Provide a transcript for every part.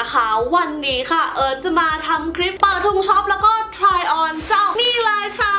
นะคะ วันนี้ค่ะเอิร์ธจะมาทำคลิปเปิดทุงช็อปแล้วก็ try on เจ้านี่เลยค่ะ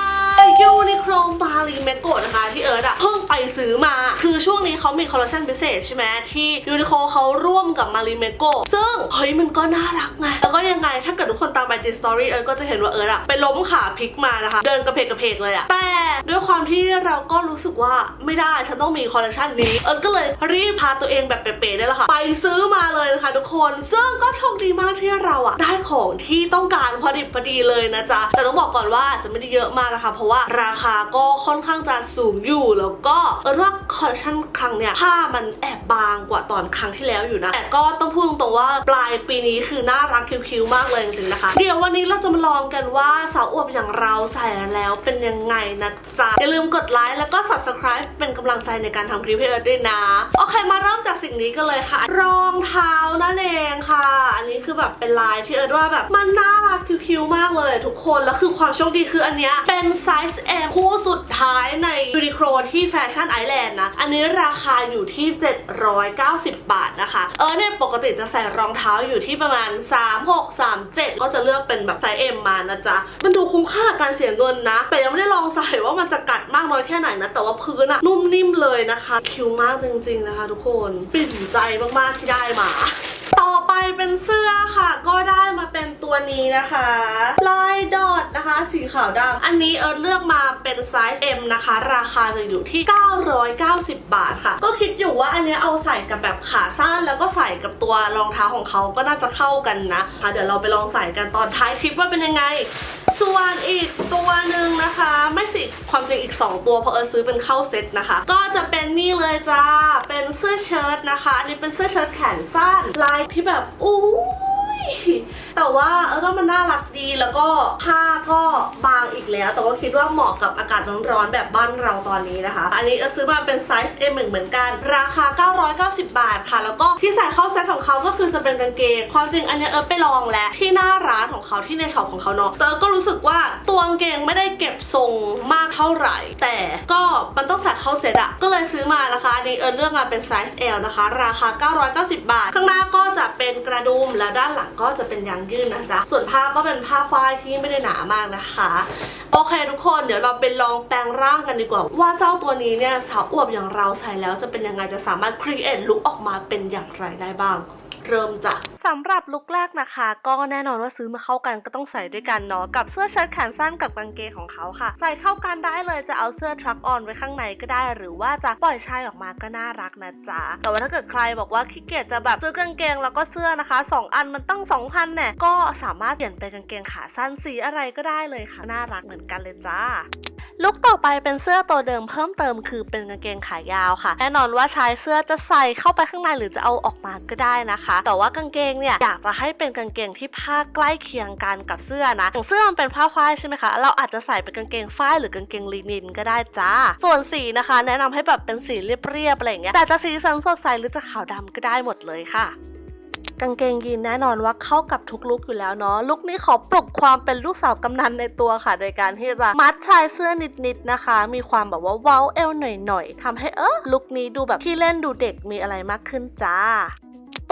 ยูนิโคลมารีเมโกะนะคะที่เอิร์ธอะเพิ่งไปซื้อมาคือช่วงนี้เขามีคอลเลคชันพิเศษใช่ไหมที่ยูนิโคลเขาร่วมกับมารีเมโกะซึ่ง เฮ้ยมันก็น่ารักไงแล้วก็ยังไงถ้าเกิดทุกคนตามไปจีสตอรี่เอิร์ธก็จะเห็นว่าเอิร์ธอะไปล้มขาพลิกมานะคะ เดินกระเพกกระเพกเลยอะแต่ด้วยความที่ เราก็รู้สึกว่าไม่ได้ฉันต้องมีคอลเลคชันนี้ เอิร์ก็เลยรีบพาตัวเองแบบเป๋ๆนี่แหละค่ะ ไปซื้อมาเลยนะคะทุกคน ซึ่งก็โชคดีมากที่เราอะได้ของที่ต้องการพอดิบพอดีเลยนะจ๊ะ แต่ต้องบอกก่อนว่าจะไม่ได้เยอะมากนะคะ เพราะว่าราคาก็ค่อนข้างจะสูงอยู่แล้วก็เอิร์ธว่าคอลเลคชันครั้งเนี้ยผ้ามันแอบบางกว่าตอนครั้งที่แล้วอยู่นะ แต่ก็ต้องพูดตรงๆว่าปลายปีนี้คือน่ารักคิ้วๆมากเลยจริงๆนะคะ เดี๋ยววันนี้เราจะมาลองกันว่าสาวอวบอย่างเราใส่แล้วเป็นยังไงนะจ๊ะอย่าลืมกดไลค์แล้วก็ subscribe เป็น กำลังใจในการทำคลิปให้เอิร์ธด้วยนะ โอเคมาเริ่มจากสิ่งนี้กันเลยค่ะ รองเท้านั่นเองค่ะ อันนี้คือแบบเป็นลายที่เอิร์ธว่าแบบมันน่ารักคิ้วๆมากเลยทุกคน แล้วคือความโชคดีคืออันเนี้ยเป็นไซส์ M คู่สุดท้ายในยูนิโคลที่แฟชั่นไอแลนด์นะ อันนี้ราคาอยู่ที่ 790 บาทนะคะ เออเนี่ยปกติจะใส่รองเท้าอยู่ที่ประมาณ 3 6 3 7 ก็จะเลือกเป็นแบบไซส์ M มานะจ๊ะ มันดูคุ้มค่าการเสียเงินนะ แต่ยังไม่ได้ลองใส่ว่ามันจะกัดมากน้อยแค่ไหนนะ แต่ว่าพื้นอะนุ่มนิ่มเลยนะคะ คิวมากจริงๆนะคะทุกคนปิ่นใจมากๆที่ได้มา ต่อไปเป็นเสื้อค่ะ ก็ได้มาเป็นตัวนี้นะคะ ลายดอทนะคะ สีขาวดำอันนี้เอิร์ธเลือกมาเป็นไซส์ M นะคะ ราคาจะอยู่ที่ 990 บาทค่ะ ก็คิดอยู่ว่าอันนี้เอาใส่กับแบบขาสั้นแล้วก็ใส่กับตัวรองเท้าของเขาก็น่าจะเข้ากันนะค่ะเดี๋ยวเราไปลองใส่กันตอนท้ายคลิปว่าเป็นยังไง ส่วนอีกตัวหนึ่งนะคะ ไม่สิความจริงอีก 2 ตัวเพราะเออซื้อเป็นเข้าเซ็ตนะคะ ก็จะเป็นนี่เลยจ้า เป็นเสื้อเชิ้ตนะคะอันนี้เป็นเสื้อเชิ้ตแขนสั้นลายที่แบบอุ้ย แต่ว่าเออมันน่ารักดีแล้วก็ผ้าก็บางอีกแล้ว แต่ว่าคิดว่าเหมาะกับอากาศร้อนๆแบบบ้านเราตอนนี้นะคะ อันนี้เออซื้อมาเป็นไซส์ M เหมือนกัน ราคา 990 บาทค่ะ แล้วก็ที่ใส่เข้าเซ็ตของเขาก็คือจะเป็นกางเกง ความจริงอันนี้เออไปลองแล้วที่หน้าร้านของเขาที่ในช็อปของเขาเนาะแต่เอก็รู้สึกว่าตัวกางเกงไม่ได้เก็บทรงมากเท่าไหร่ แต่ก็มันต้องใส่เข้าเซ็ตอะก็เลยซื้อมานะคะอันนี้เออเลือกมาเป็นไซส์ L นะคะ ราคา 990 บาท ข้างหน้าก็ เป็นกระดุมแล้วด้านหลังก็จะเป็นยางยืดนะจ๊ะ ส่วนผ้าก็เป็นผ้าฝ้ายที่ไม่ได้หนามากนะคะ โอเคทุกคนเดี๋ยวเราไปลองแปลงร่างกันดีกว่า ว่าเจ้าตัวนี้เนี่ยสาวอวบอย่างเราใส่แล้วจะเป็นยังไงจะสามารถครีเอทลุคออกมาเป็นอย่างไรได้บ้าง เริ่มจ้ะสำหรับลุคแรกนะคะ ก็แน่นอนว่าซื้อมาเข้ากันก็ต้องใส่ด้วยกันเนาะกับเสื้อเชิ้ตแขนสั้นกับกางเกงของเขาค่ะ ใส่เข้ากันได้เลยจะเอาเสื้อทรัคออนไว้ข้างในก็ได้ หรือว่าจะปล่อยชายออกมาก็น่ารักนะจ๊ะแต่ว่าถ้าเกิดใครบอกว่าขี้เกียจจะแบบซื้อกางเกงแล้วก็เสื้อนะคะสองอันมันตั้ง2,000เนี่ยก็สามารถเปลี่ยนเป็นกางเกงขาสั้นสีอะไรก็ได้เลยค่ะน่ารักเหมือนกันเลยจ้าลุคต่อไปเป็นเสื้อตัวเดิมเพิ่มเติมคือเป็นกางเกงขายาวค่ะ แน่นอนว่าชายเสื้อจะใส่เข้าไปข้างในหรือจะเอาออกมาก็ได้นะคะแต่ว่ากางเกงเนี่ยอยากจะให้เป็นกางเกงที่ผ้าใกล้เคียงกันกับเสื้อนะอย่างเสื้อมันเป็นผ้าฝ้ายใช่ไหมคะ เราอาจจะใส่เป็นกางเกงฝ้ายหรือกางเกงลีนินก็ได้จ้า ส่วนสีนะคะ แนะนำให้แบบเป็นสีเรียบๆอะไรอย่างเงี้ยแต่จะสีสันสดใสหรือจะขาวดำก็ได้หมดเลยค่ะกางเกงยีนแน่นอนว่าเข้ากับทุกลุคอยู่แล้วเนาะลุคนี้ขอปลุกความเป็นลูกสาวกำนันในตัวค่ะ โดยการที่จะมัดชายเสื้อนิดๆนะคะ มีความแบบว่าเว้าเอวหน่อยๆทำให้เออลุคนี้ดูแบบที่เล่นดูเด็กมีอะไรมากขึ้นจ้า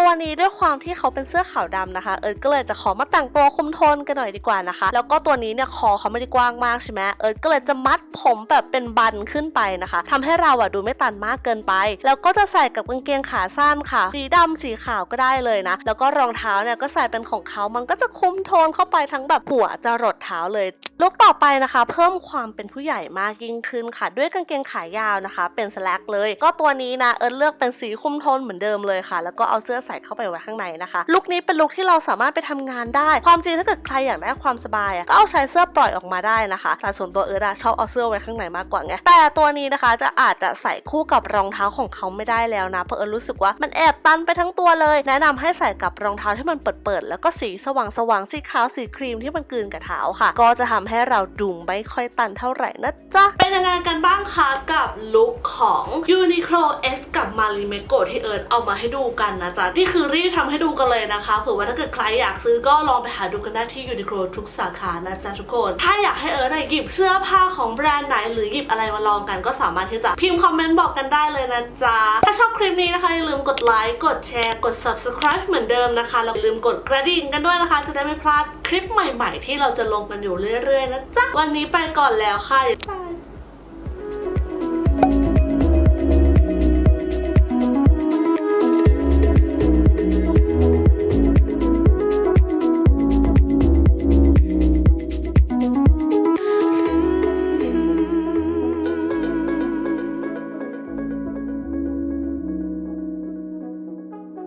ตัวนี้ด้วยความที่เขาเป็นเสื้อขาวดำนะคะ เอิร์ธก็เลยจะขอมาแต่งตัวคุมโทนกันหน่อยดีกว่านะคะ แล้วก็ตัวนี้เนี่ยคอเขาไม่ได้กว้างมากใช่ไหมเอิร์ธก็เลยจะมัดผมแบบเป็นบันขึ้นไปนะคะทำให้เราอะดูไม่ตันมากเกินไป แล้วก็จะใส่กับกางเกงขาสั้นค่ะ สีดำสีขาวก็ได้เลยนะ แล้วก็รองเท้าเนี่ยก็ใส่เป็นของเขามันก็จะคุมโทนเข้าไปทั้งแบบหัวจะรดเท้าเลยลุกต่อไปนะคะ เพิ่มความเป็นผู้ใหญ่มากยิ่งขึ้นค่ะ ด้วยกางเกงขายาวนะคะ เป็นสแลกเลย ก็ตัวนี้นะเอิร์ธเลือกเป็นสีคุมโทนเหมือนเดิมเลยค่ะ แล้วก็เอาเสื้อส่เข้าไปไว้ข้างในนะคะ ลุคนี้เป็นลุคที่เราสามารถไปทำงานได้ ความจริงถ้าเกิดใครอยากได้ความสบายก็เอาชายเสื้อปล่อยออกมาได้นะคะ แต่ส่วนตัวเอิร์ธอะชอบเอาเสื้อไว้ข้างในมากกว่าไง แต่ตัวนี้นะคะจะอาจจะใส่คู่กับรองเท้าของเขาไม่ได้แล้วนะ เพราะเอิร์ธรู้สึกว่ามันแอบตันไปทั้งตัวเลย แนะนำให้ใส่กับรองเท้าที่มันเปิดๆแล้วก็สีสว่างๆสีขาวสีครีมที่มันกลืนกับเท้าค่ะ ก็จะทำให้เราดูไม่ค่อยตันเท่าไหร่นะจ๊ะเป็นยังไงกันบ้างคะกับลุคของ Uniqlo X กับ Marimekko ที่เอิร์ธเอามาให้ดูกันนะจ๊ะนี่คือรีบทำให้ดูกันเลยนะคะเผื่อว่าถ้าเกิดใครอยากซื้อก็ลองไปหาดูกันได้ที่ยูนิโคลทุกสาขานะจ๊ะทุกคน ถ้าอยากให้เอิร์ธหยิบเสื้อผ้าของแบรนด์ไหนหรือหยิบอะไรมาลองกันก็สามารถที่จะพิมพ์คอมเมนต์บอกกันได้เลยนะจ๊ะ ถ้าชอบคลิปนี้นะคะอย่าลืมกดไลค์กดแชร์กด subscribe เหมือนเดิมนะคะแล้วอย่าลืมกดกระดิ่งกันด้วยนะคะ จะได้ไม่พลาดคลิปใหม่ ๆ ที่เราจะลงกันอยู่เรื่อยๆนะจ๊ะวันนี้ไปก่อนแล้วค่ะบ๊ายบาย